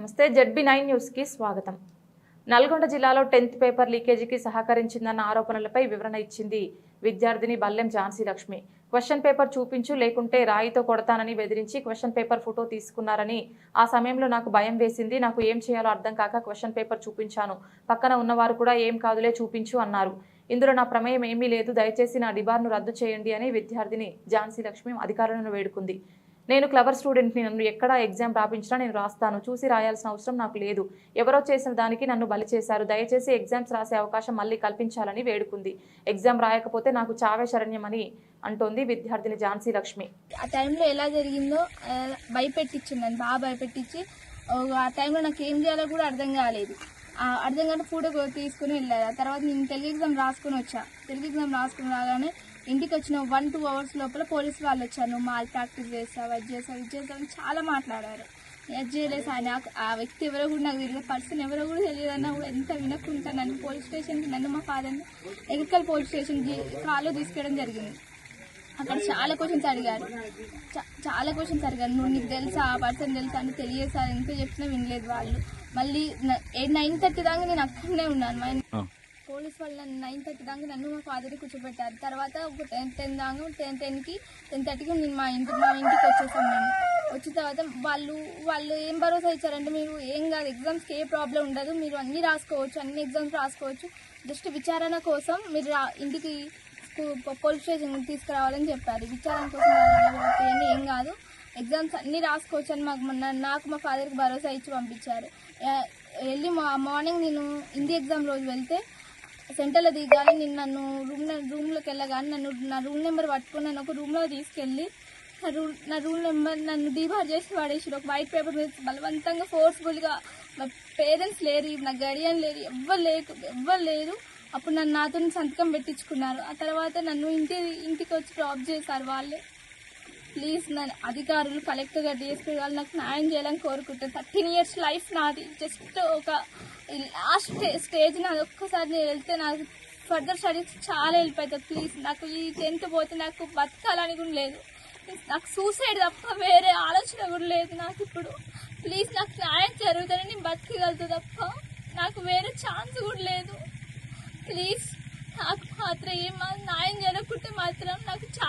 నమస్తే ZB nine న్యూస్కి స్వాగతం. నల్గొండ జిల్లాలో టెన్త్ పేపర్ లీకేజీకి సహకరించిందన్న ఆరోపణలపై వివరణ ఇచ్చింది విద్యార్థిని బల్లెం ఝాన్సీ లక్ష్మి. క్వశ్చన్ పేపర్ చూపించు లేకుంటే రాయితో కొడతానని బెదిరించి క్వశ్చన్ పేపర్ ఫోటో తీసుకున్నారని. ఆ సమయంలో నాకు భయం వేసింది నాకు ఏం చేయాలో అర్థం కాక క్వశ్చన్ పేపర్ చూపించాను. పక్కన ఉన్నవారు కూడా ఏం కాదులే చూపించు అన్నారు. ఇందులో నా ప్రమేయం ఏమీ లేదు దయచేసి నా డిబార్ను రద్దు చేయండి అని విద్యార్థిని ఝాన్సీ లక్ష్మి అధికారులను వేడుకుంది. నేను క్లవర్ స్టూడెంట్ని నన్ను ఎక్కడ ఎగ్జామ్ రాపించినా నేను రాస్తాను. చూసి రాయాల్సిన అవసరం నాకు లేదు. ఎవరో చేసిన దానికి నన్ను బలి చేశారు. దయచేసి ఎగ్జామ్స్ రాసే అవకాశం మళ్ళీ కల్పించాలని వేడుకుంది. ఎగ్జామ్ రాయకపోతే నాకు చావే శరణ్యమని అంటోంది విద్యార్థిని ఝాన్సీ లక్ష్మి. ఆ టైంలో ఎలా జరిగిందో భయపెట్టించింది. నన్ను బాగా భయపెట్టించి ఆ టైంలో నాకు ఏం చేయాలో కూడా అర్థం కాలేదు. ఆ, అర్థం కంటే ఫోటో తీసుకుని వెళ్ళాలి ఆ తర్వాత నేను తెలుగు ఎగ్జామ్ రాసుకొని వచ్చా. తెలుగు ఎగ్జామ్ రాసుకుని రాగానే ఇంటికి వచ్చిన వన్ టూ అవర్స్ లోపల పోలీస్ వాళ్ళు వచ్చాను మాల్ ప్రాక్టీస్ చేస్తావు అది చేస్తావు ఇది చేస్తావు చాలా మాట్లాడారు. అది చేయలేదు అని ఆ వ్యక్తి ఎవరో కూడా నాకు తెలియదు. పర్సన్ ఎవరో కూడా తెలియదు అన్నా కూడా ఎంత వినకుండా నన్ను పోలీస్ స్టేషన్కి నన్ను మా ఫాదర్ని ఎగ్రికల్ పోలీస్ స్టేషన్కి కాల్లో తీసుకెళ్ళడం జరిగింది. అక్కడ చాలా క్వశ్చన్స్ అడిగారు. చాలా క్వశ్చన్స్ అడిగారు. నువ్వు నీకు తెలుసా? ఆ పర్సన్ తెలుసా? అని తెలియదు సార్. ఎంత చెప్పినా వినలేదు వాళ్ళు. మళ్ళీ నైన్ థర్టీ దాకా నేను అక్కడనే ఉన్నాను. మా పోలీస్ వాళ్ళు నన్ను నైన్ థర్టీ దాకా నన్ను మా ఫాదర్కి కూర్చోబెట్టారు. తర్వాత ఒక టెన్ టెన్ దాకా టెన్ టెన్కి టెన్ థర్టీకి నేను మా ఇంటి మా ఇంటికి వచ్చేసాను నేను వచ్చిన తర్వాత వాళ్ళు వాళ్ళు ఏం భరోసా ఇచ్చారంటే మీరు ఏం కాదు ఎగ్జామ్స్కి ఏ ప్రాబ్లం ఉండదు మీరు అన్నీ రాసుకోవచ్చు అన్ని ఎగ్జామ్స్ రాసుకోవచ్చు. జస్ట్ విచారణ కోసం మీరు ఇంటికి పోలీస్ స్టేషన్ తీసుకురావాలని చెప్పారు. విచారణ కోసం ఏం కాదు ఎగ్జామ్స్ అన్నీ రాసుకోవచ్చు అని మాకు నాకు మా ఫాదర్కి భరోసా ఇచ్చి పంపించారు. వెళ్ళి మా మార్నింగ్ నేను హిందీ ఎగ్జామ్ రోజు వెళ్తే సెంటర్లో దిగాలి నేను నన్ను రూమ్ రూమ్లోకి వెళ్ళగానే నన్ను నా రూమ్ నెంబర్ పట్టుకుని నన్ను ఒక రూమ్లో తీసుకెళ్ళి నా రూమ్ నా రూమ్ నెంబర్ నన్ను డీబార్ చేసి పడేసి ఒక వైట్ పేపర్ మీద బలవంతంగా ఫోర్స్ఫుల్గా నా పేరెంట్స్ లేరు నా గడియన్ లేరు ఎవ్వరు లేరు ఎవ్వరు లేరు. అప్పుడు నన్ను నాతో సంతకం పెట్టించుకున్నారు. ఆ తర్వాత నన్ను ఇంటి ఇంటికి వచ్చి డ్రాప్ చేశారు వాళ్ళే. ప్లీజ్ నన్ను అధికారులు కలెక్టర్ గారు డిఎస్పీ వాళ్ళు నాకు న్యాయం చేయాలని కోరుకుంటాను థర్టీన్ ఇయర్స్ లైఫ్ నాది. జస్ట్ ఒక లాస్ట్ స్టేజ్ నాది. ఒక్కసారి నేను వెళ్తే నాకు ఫర్దర్ స్టడీస్ చాలా హెల్ప్ అవుతుంది ప్లీజ్ నాకు ఈ టెన్త్ పోతే నాకు బతకాలని కూడా లేదు. నాకు సూసైడ్ తప్ప వేరే ఆలోచన కూడా లేదు నాకు ఇప్పుడు. ప్లీజ్ నాకు న్యాయం జరుగుతుంది నేను బతకగలుగుతా తప్ప నాకు వేరే ఛాన్స్ కూడా లేదు. ప్లీజ్ నాకు మాత్రం ఏమో న్యాయం జరగకుంటే మాత్రం నాకు చాలా